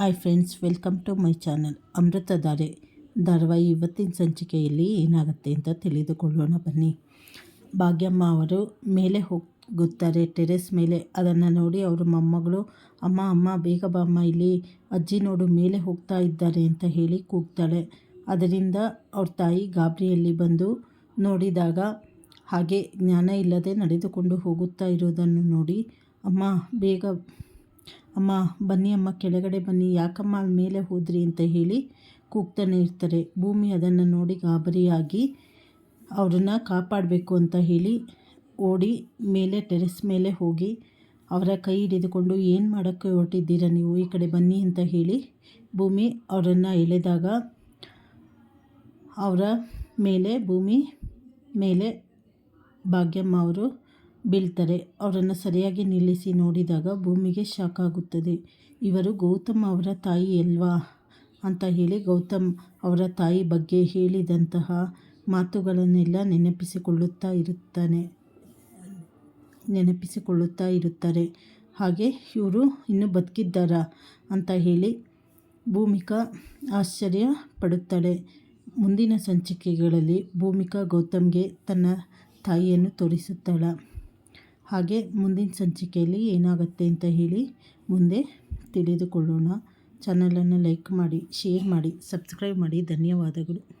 Hi friends, welcome to my channel. Amruthadhaare ಧಾರಾವಾಹಿ ಇವತ್ತಿನ ಸಂಚಿಕೆಯಲ್ಲಿ ಏನಾಗುತ್ತೆ ಅಂತ ತಿಳಿದುಕೊಳ್ಳೋಣ ಬನ್ನಿ. ಭಾಗ್ಯಮ್ಮ ಅವರು ಮೇಲೆ ಹೋಗುತ್ತಾರೆ, ಟೆರೆಸ್ ಮೇಲೆ. ಅದನ್ನು ನೋಡಿ ಅವರು ಮೊಮ್ಮಗಳು, ಅಮ್ಮ ಅಮ್ಮ, ಬೇಗ ಬಾಮ್ಮ ಇಲ್ಲಿ ಅಜ್ಜಿ ನೋಡು, ಮೇಲೆ ಹೋಗ್ತಾ ಇದ್ದಾರೆ ಅಂತ ಹೇಳಿ ಕೂಗ್ತಾಳೆ. ಅದರಿಂದ ಅವ್ರ ತಾಯಿ ಗಾಬರಿಯಲ್ಲಿ ಬಂದು ನೋಡಿದಾಗ ಹಾಗೆ ಜ್ಞಾನ ಇಲ್ಲದೆ ನಡೆದುಕೊಂಡು ಹೋಗುತ್ತಾ ಇರೋದನ್ನು ನೋಡಿ, ಅಮ್ಮ, ಬೇಗ ಅಮ್ಮ, ಬನ್ನಿ ಅಮ್ಮ, ಕೆಳಗಡೆ ಬನ್ನಿ, ಯಾಕಮ್ಮ ಅಲ್ಲಿ ಮೇಲೆ ಹೋದ್ರಿ ಅಂತ ಹೇಳಿ ಕೂಗ್ತಾನೆ ಇರ್ತಾರೆ. ಭೂಮಿ ಅದನ್ನು ನೋಡಿ ಗಾಬರಿಯಾಗಿ ಅವ್ರನ್ನ ಕಾಪಾಡಬೇಕು ಅಂತ ಹೇಳಿ ಓಡಿ ಮೇಲೆ, ಟೆರೆಸ್ ಮೇಲೆ ಹೋಗಿ ಅವರ ಕೈ ಹಿಡಿದುಕೊಂಡು, ಏನು ಮಾಡೋಕ್ಕೆ ಹೊರಟಿದ್ದೀರಾ ನೀವು? ಈ ಕಡೆ ಬನ್ನಿ ಅಂತ ಹೇಳಿ ಭೂಮಿ ಅವರನ್ನು ಎಳೆದಾಗ ಅವರ ಮೇಲೆ, ಭೂಮಿ ಮೇಲೆ ಭಾಗ್ಯಮ್ಮ ಅವರು ಬೀಳ್ತಾರೆ. ಅವರನ್ನು ಸರಿಯಾಗಿ ನಿಲ್ಲಿಸಿ ನೋಡಿದಾಗ ಭೂಮಿಗೆ ಶಾಕ್ ಆಗುತ್ತದೆ. ಇವರು, ಗೌತಮ್ ಅವರ ತಾಯಿ ಅಲ್ವಾ? ಅಂತ ಹೇಳಿ ಗೌತಮ್ ಅವರ ತಾಯಿ ಬಗ್ಗೆ ಹೇಳಿದಂತಹ ಮಾತುಗಳನ್ನೆಲ್ಲ ನೆನಪಿಸಿಕೊಳ್ಳುತ್ತಾ ಇರುತ್ತಾನೆ, ನೆನಪಿಸಿಕೊಳ್ಳುತ್ತಾ ಇರುತ್ತಾರೆ. ಹಾಗೆ, ಇವರು ಇನ್ನೂ ಬದುಕಿದ್ದಾರಾ? ಅಂತ ಹೇಳಿ ಭೂಮಿಕಾ ಆಶ್ಚರ್ಯ ಪಡುತ್ತಾಳೆ. ಮುಂದಿನ ಸಂಚಿಕೆಗಳಲ್ಲಿ ಭೂಮಿಕಾ ಗೌತಮ್ಗೆ ತನ್ನ ತಾಯಿಯನ್ನು ತೋರಿಸುತ್ತಾಳೆ. ಹಾಗೆ ಮುಂದಿನ ಸಂಚಿಕೆಯಲ್ಲಿ ಏನಾಗುತ್ತೆ ಅಂತ ಹೇಳಿ ಮುಂದೆ ತಿಳಿದುಕೊಳ್ಳೋಣ. ಚಾನಲನ್ನು ಲೈಕ್ ಮಾಡಿ ಶೇರ್ ಮಾಡಿ ಸಬ್ಸ್ಕ್ರೈಬ್ ಮಾಡಿ. ಧನ್ಯವಾದಗಳು.